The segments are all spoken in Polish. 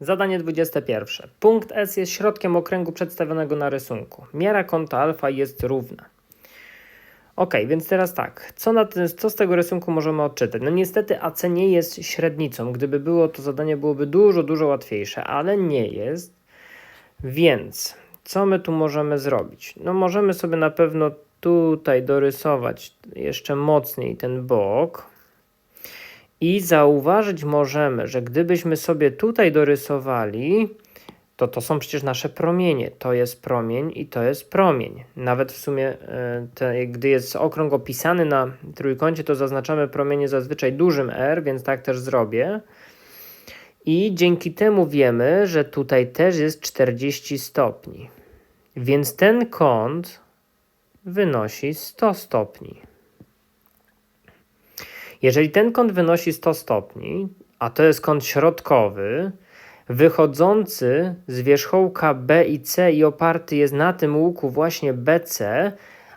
Zadanie 21. Punkt S jest środkiem okręgu przedstawionego na rysunku. Miara kąta alfa jest równa. Ok, więc teraz tak. Co, na ten, co z tego rysunku możemy odczytać? No niestety AC nie jest średnicą. Gdyby było, to zadanie byłoby dużo, dużo łatwiejsze, ale nie jest. Więc co my tu możemy zrobić? No możemy sobie na pewno tutaj dorysować jeszcze mocniej ten bok. I zauważyć możemy, że gdybyśmy sobie tutaj dorysowali, to to są przecież nasze promienie. To jest promień i to jest promień. Nawet w sumie, e, te, gdy jest okrąg opisany na trójkącie, to zaznaczamy promienie zazwyczaj dużym R, więc tak też zrobię. I dzięki temu wiemy, że tutaj też jest 40 stopni. Więc ten kąt wynosi 100 stopni. Jeżeli ten kąt wynosi 100 stopni, a to jest kąt środkowy, wychodzący z wierzchołka B i C i oparty jest na tym łuku właśnie BC,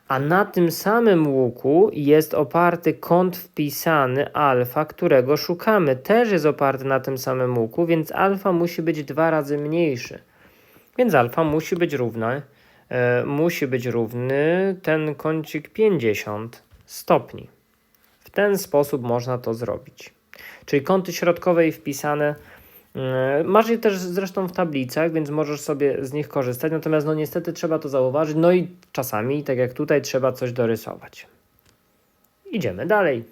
a na tym samym łuku jest oparty kąt wpisany alfa, którego szukamy. Też jest oparty na tym samym łuku, więc alfa musi być dwa razy mniejszy. Więc alfa musi być równa, e, musi być równy ten kącik 50 stopni. Ten sposób można to zrobić. Czyli kąty środkowe i wpisane. e, Masz je też zresztą w tablicach, więc możesz sobie z nich korzystać. Natomiast no niestety trzeba to zauważyć. No i czasami, tak jak tutaj, trzeba coś dorysować. Idziemy dalej.